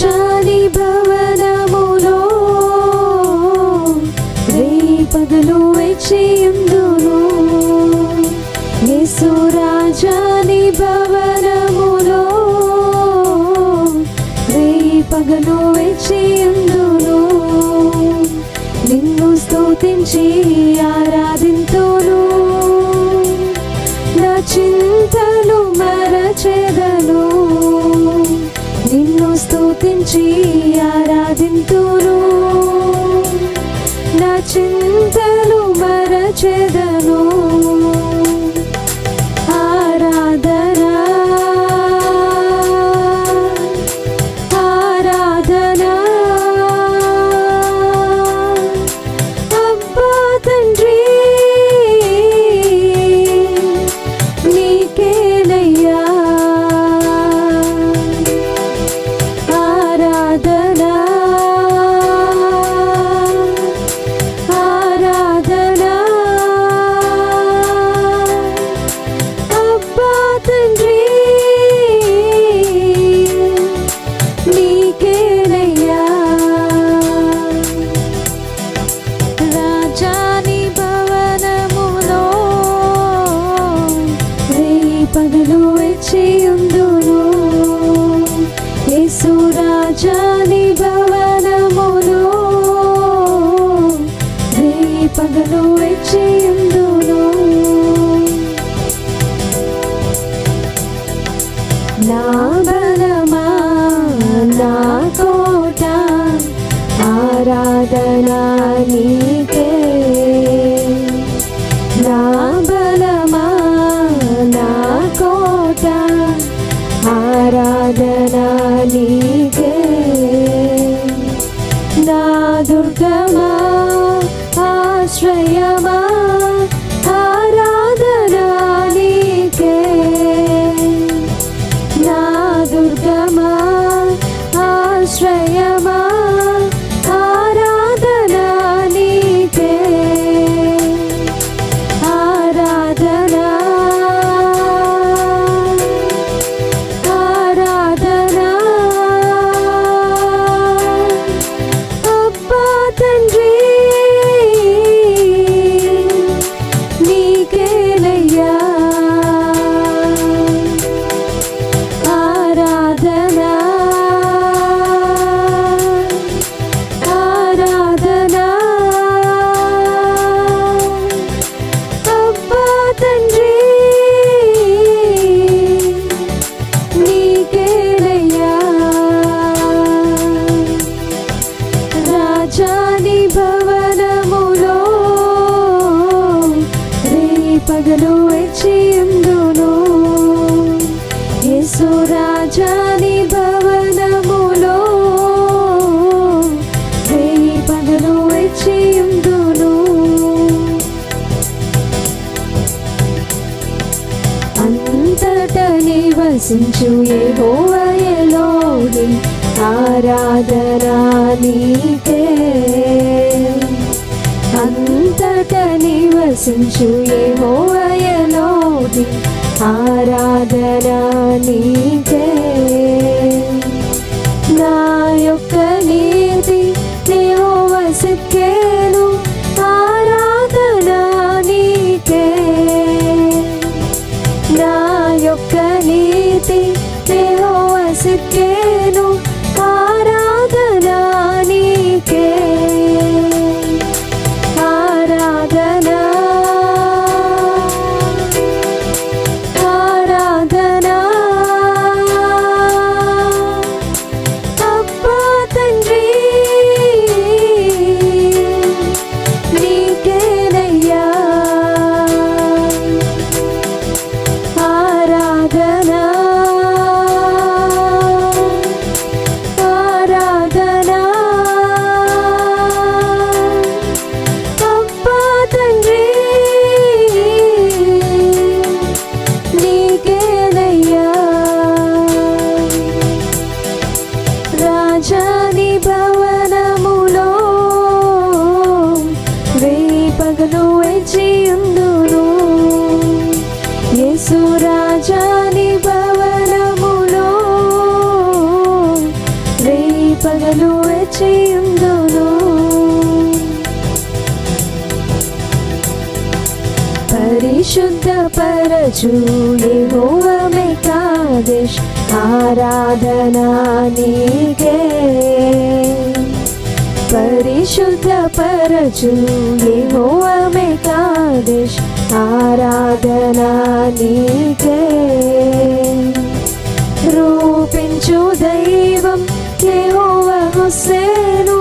పచ్చని భవనములో రేపగలు వెచ్చియుందును. యేసురాజాని భవనములో రేపగలు వెచ్చియుందును. నిన్ను స్తోతించి ఆరాధింతును. నా చింతలు మరచెదను. స్తుతించి ఆరాధింతును నా చింతలు మరచెదను. need ప్రశంసించు ఏహోవయలోది ఆరాధనా నీకే. అంతట నివసించు ఏ పరచు యెహోవమే కాదేశ్ ఆరాధనా నీకే. పరిశుద్ధ పరచు యెహోవమే కాదేశ్ ఆరాధనా నీకే. రూపించు దైవం యెహోవ హుస్సేను.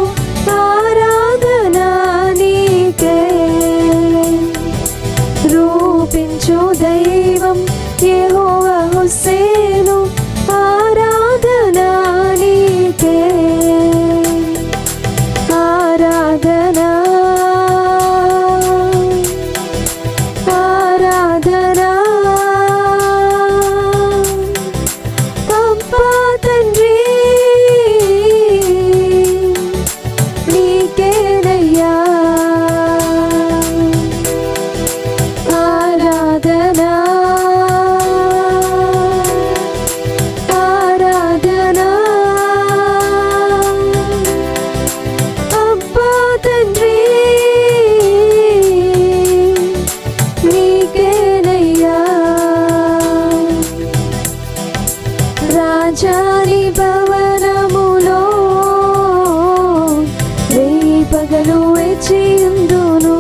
పగలు వేచియుందును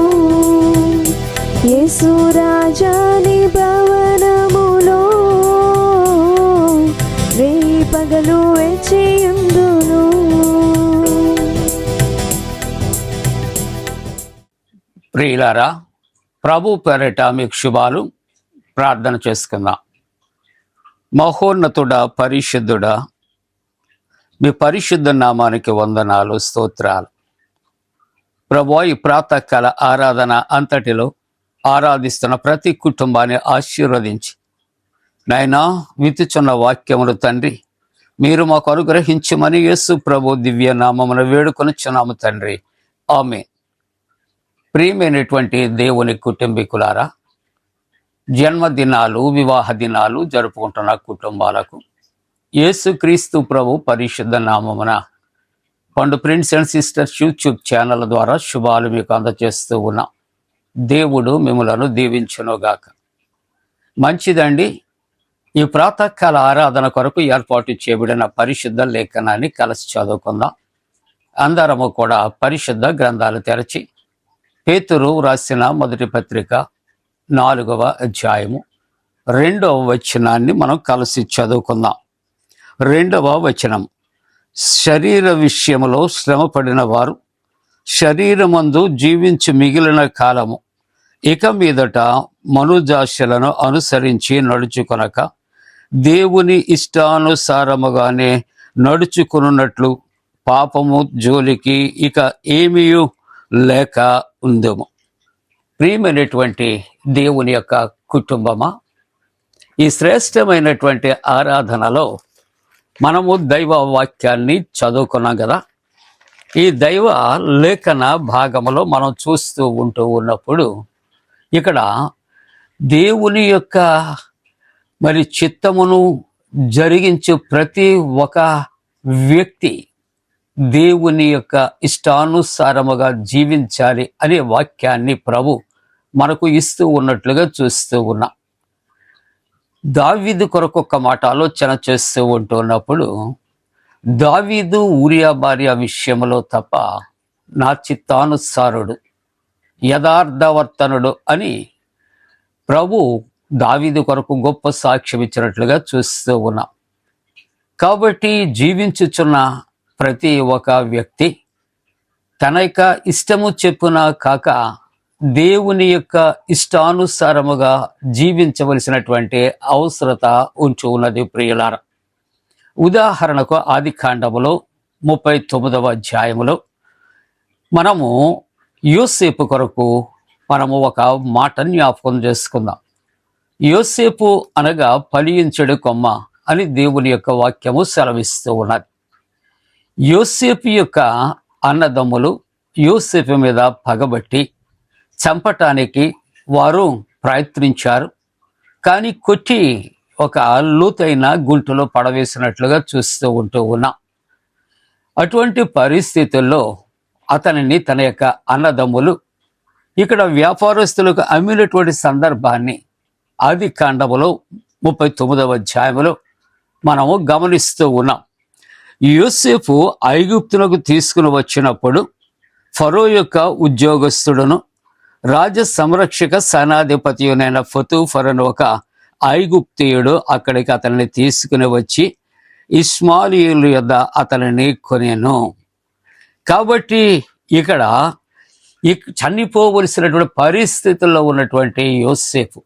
యేసు రాజాని భవనములో రేయి పగలు వేచియుందును ప్రియులారా ప్రభు పేరట మీకు శుభాలు. ప్రార్థన చేసుకుందాం. మహోన్నతుడ పరిశుద్ధుడా మీ పరిశుద్ధ నామానికి వందనాలు స్తోత్రాలు. ప్రభు ఈ ప్రాతకాల ఆరాధన అంతటిలో ఆరాధిస్తున్న ప్రతి కుటుంబాన్ని ఆశీర్వదించి. నాయనా వితుచున్న వాక్యములు తండ్రి మీరు మాకు అనుగ్రహించమని యేసు ప్రభు దివ్య నామమును వేడుకొనుచున్నాము తండ్రి. ఆమె ప్రియమైనటువంటి దేవుని కుటుంబీకులారా జన్మదినాలు వివాహ దినాలు జరుపుకుంటున్న కుటుంబాలకు యేసుక్రీస్తు ప్రభు పరిశుద్ధ నామమున Pandu prince and sisters YouTube channel ద్వారా శుభాలు మీకు అందజేస్తూ ఉన్నాం. దేవుడు మిమ్మలను దీవించునుగాక. మంచిదండి. ఈ ప్రాతకాల ఆరాధన కొరకు ఏర్పాటు చేయబడిన పరిశుద్ధ లేఖనాన్ని కలిసి చదువుకుందాం. అందరము కూడా పరిశుద్ధ గ్రంథాలు తెరచి పేతురు రాసిన మొదటి పత్రిక నాలుగవ అధ్యాయము రెండవ వచనాన్ని మనం కలిసి చదువుకుందాం. రెండవ వచనం. శరీర విషయములో శ్రమపడిన వారు శరీరమందు జీవించి మిగిలిన కాలము ఇక మీదట మనుజాశలను అనుసరించి నడుచుకొనక దేవుని ఇష్టానుసారముగానే నడుచుకున్నట్లు పాపము జోలికి ఇక ఏమీయూ లేక ఉందము. ప్రియమైనటువంటి దేవుని యొక్క కుటుంబమా? ఈ శ్రేష్టమైనటువంటి ఆరాధనలో మనము దైవ వాక్యాన్ని చదువుకున్నాం కదా. ఈ దైవ లేఖన భాగములో మనం చూస్తూ ఉంటూ ఉన్నప్పుడు ఇక్కడ దేవుని యొక్క మరి చిత్తమును జరిగించు ప్రతి ఒక వ్యక్తి దేవుని యొక్క ఇష్టానుసారముగా జీవించాలి అనే వాక్యాన్ని ప్రభు మనకు ఇస్తూ ఉన్నట్లుగా చూస్తూ ఉన్నాం. దావీదు కొరకు ఒక మాట ఆలోచన చేస్తూ ఉంటున్నప్పుడు దావీదు ఊరియా భార్య విషయంలో తప్ప నా చిత్తానుసారుడు యథార్థవర్తనుడు అని ప్రభు దావీదు కొరకు గొప్ప సాక్ష్యం ఇచ్చినట్లుగా చూస్తూ ఉన్నాం. కాబట్టి జీవించుచున్న ప్రతి ఒక వ్యక్తి తన యొక్క ఇష్టము చెప్పున కాక దేవుని యొక్క ఇష్టానుసారముగా జీవించవలసినటువంటి అవసరత ఉంచు ఉన్నది ప్రియులార. ఉదాహరణకు ఆది కాండములో ముప్పై తొమ్మిదవ అధ్యాయములో మనము యోసేపు కొరకు మనము ఒక మాట జ్ఞాపకం చేసుకుందాం. యోసేపు అనగా ఫలించడు కొమ్మ అని దేవుని యొక్క వాక్యము సెలవిస్తూ ఉన్నది. యోసేపు యొక్క అన్నదమ్ములు యోసేపు మీద పగబట్టి చంపటానికి వారు ప్రయత్నించారు. కానీ కొట్టి ఒక లోతైన గుంటలో పడవేసినట్లుగా చూస్తూ ఉంటూ ఉన్నాం. అటువంటి పరిస్థితుల్లో అతనిని తన యొక్క అన్నదమ్ములు ఇక్కడ వ్యాపారస్తులకు అమ్మినటువంటి సందర్భాన్ని ఆది కాండములో ముప్పై తొమ్మిదవ అధ్యాయంలో మనము గమనిస్తూ ఉన్నాం. యూసేఫ్ ఐగుప్తులకు తీసుకుని వచ్చినప్పుడు ఫరో యొక్క ఉద్యోగస్తుడను రాజ సంరక్షక సేనాధిపతియునైన ఫతుఫరను ఒక ఐగుప్తియుడు అక్కడికి అతన్ని తీసుకుని వచ్చి ఇస్మాలియుల యొద్ద అతనిని కొనేను. కాబట్టి ఇక్కడ చనిపోవలసినటువంటి పరిస్థితుల్లో ఉన్నటువంటి యోసేపు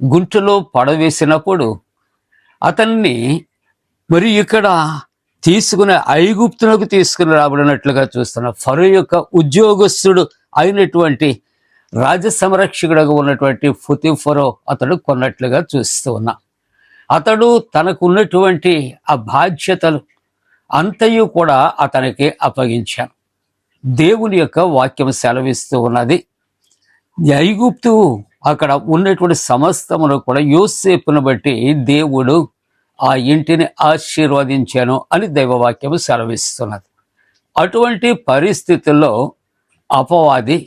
గుంటలో పడవేసినప్పుడు అతన్ని మరి ఇక్కడ తీసుకునే ఐగుప్తునకు తీసుకుని రాబడినట్లుగా చూస్తున్న ఫరు యొక్క ఉద్యోగస్తుడు అయినటువంటి రాజ సంరక్షకుడుగా ఉన్నటువంటి ఫుతిఫరో అతడు కొన్నట్లుగా చూస్తూ ఉన్నా. అతడు తనకు ఉన్నటువంటి ఆ బాధ్యతలు అంతయు కూడా అతనికి అప్పగించాను. దేవుని యొక్క వాక్యం సెలవిస్తూ ఉన్నది. ఐగుప్తు అక్కడ ఉన్నటువంటి సమస్తమును కూడా యోసేపును బట్టి దేవుడు ఆ ఇంటిని ఆశీర్వదించాను అని దైవవాక్యం సెలవిస్తున్నది. అటువంటి పరిస్థితుల్లో అపవాది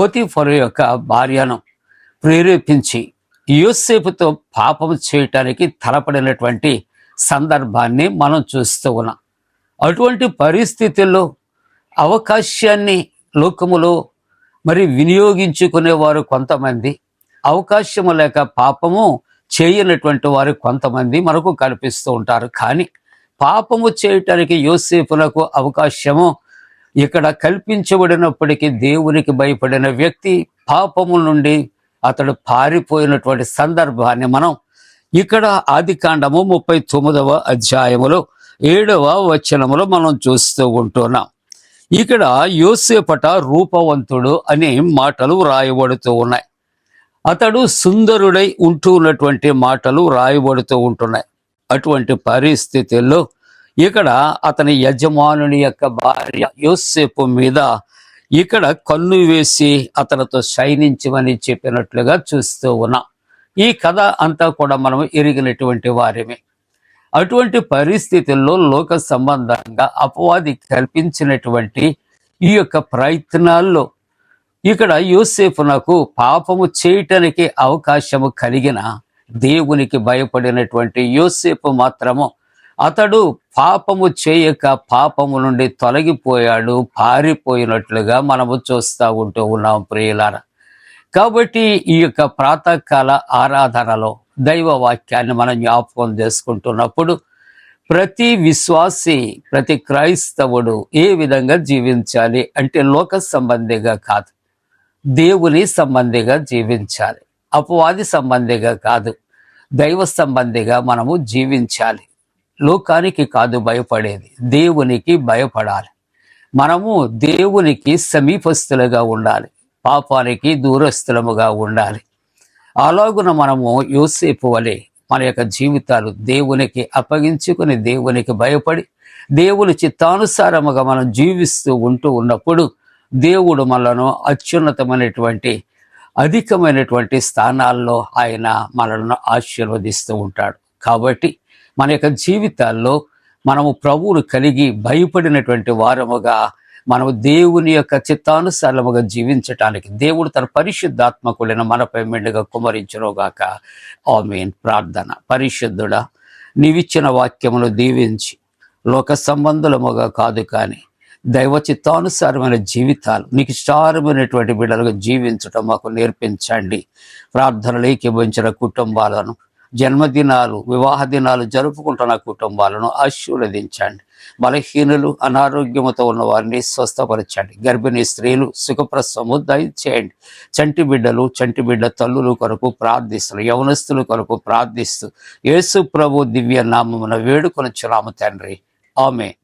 పొతిఫరు యొక్క భార్యను ప్రేరేపించి యూసేపుతో పాపం చేయటానికి తలపడినటువంటి సందర్భాన్ని మనం చూస్తూ ఉన్నాం. అటువంటి పరిస్థితుల్లో అవకాశాన్ని లోకములో మరి వినియోగించుకునేవారు కొంతమంది అవకాశము లేక పాపము చేయనటువంటి వారు కొంతమంది మనకు కనిపిస్తూ ఉంటారు. కానీ పాపము చేయటానికి యోసేపునకు అవకాశము ఇక్కడ కల్పించబడినప్పటికీ దేవునికి భయపడిన వ్యక్తి పాపము నుండి అతడు పారిపోయినటువంటి సందర్భాన్ని మనం ఇక్కడ ఆది కాండము ముప్పై తొమ్మిదవ అధ్యాయములో ఏడవ వచనములో మనం చూస్తూ ఉంటున్నాం. ఇక్కడ యోసేపట రూపవంతుడు అనే మాటలు రాయబడుతూ ఉన్నాయి. అతడు సుందరుడై ఉంటూ ఉన్నటువంటి మాటలు రాయబడుతూ ఉంటున్నాయి. అటువంటి పరిస్థితుల్లో ఇక్కడ అతని యజమానుని యొక్క భార్య యోసేపు మీద ఇక్కడ కన్ను వేసి అతనితో శయనించమని చెప్పినట్లుగా చూస్తూ ఉన్నాం. ఈ కథ అంతా కూడా మనం ఎరిగినటువంటి వారిమే. అటువంటి పరిస్థితుల్లో లోక సంబంధంగా అపవాది కల్పించినటువంటి ఈ యొక్క ప్రయత్నాల్లో ఇక్కడ యోసేపునకు పాపము చేయటానికి అవకాశము కలిగిన దేవునికి భయపడినటువంటి యూసేపు మాత్రము అతడు పాపము చేయక పాపము నుండి తొలగిపోయాడు పారిపోయినట్లుగా మనము చూస్తూ ఉంటూ ఉన్నాం ప్రియులార. కాబట్టి ఈ యొక్క ప్రాతకాల ఆరాధనలో దైవ వాక్యాన్ని మనం జ్ఞాపకం చేసుకుంటున్నప్పుడు ప్రతి విశ్వాసి ప్రతి క్రైస్తవుడు ఏ విధంగా జీవించాలి అంటే లోక సంబంధిగా కాదు దేవుని సంబంధిగా జీవించాలి అపవాది సంబంధిగా కాదు దైవ సంబంధిగా మనము జీవించాలి. లోకానికి కాదు భయపడేది. దేవునికి భయపడాలి. మనము దేవునికి సమీపస్తులుగా ఉండాలి. పాపానికి దూరస్థులముగా ఉండాలి. అలాగున మనము యోసేపు వలె మన యొక్క జీవితాలు దేవునికి అప్పగించుకుని దేవునికి భయపడి దేవుని చిత్తానుసారముగా మనం జీవిస్తూ ఉంటూ ఉన్నప్పుడు దేవుడు మనను అత్యున్నతమైనటువంటి అధికమైనటువంటి స్థానాల్లో ఆయన మనలను ఆశీర్వదిస్తూ ఉంటాడు. కాబట్టి మన యొక్క జీవితాల్లో మనము ప్రభువును కలిగి భయపడినటువంటి వారముగా మనము దేవుని యొక్క చిత్తానుసారముగా జీవించటానికి దేవుడు తన పరిశుద్ధాత్మకులైన మనపై మెండుగా కుమరించరోగాక ఆమెన్. ప్రార్థన. పరిశుద్ధుడా నీవిచ్చిన వాక్యమును దీవించి లోక సంబంధులముగా కాదు కానీ దైవ చిత్తానుసారమైన జీవితాలు నీకు ఇష్టమైనటువంటి బిడ్డలుగా జీవించటం మాకు నేర్పించండి. ప్రార్థనలు ఏకీభవించిన కుటుంబాలను జన్మదినాలు వివాహ దినాలు జరుపుకుంటున్న కుటుంబాలను ఆశీర్వదించండి. బలహీనులు అనారోగ్యముతో ఉన్న వారిని స్వస్థపరచండి. గర్భిణీ స్త్రీలు సుఖప్రసవము దయచేయండి. చంటి బిడ్డలు చంటి బిడ్డ తల్లులు కొరకు ప్రార్థిస్తున్నారు యవనస్తుల కొరకు ప్రార్థిస్తూ యేసు ప్రభు దివ్య నామమున వేడుకొనొచ్చున్నాము తండ్రి. ఆమె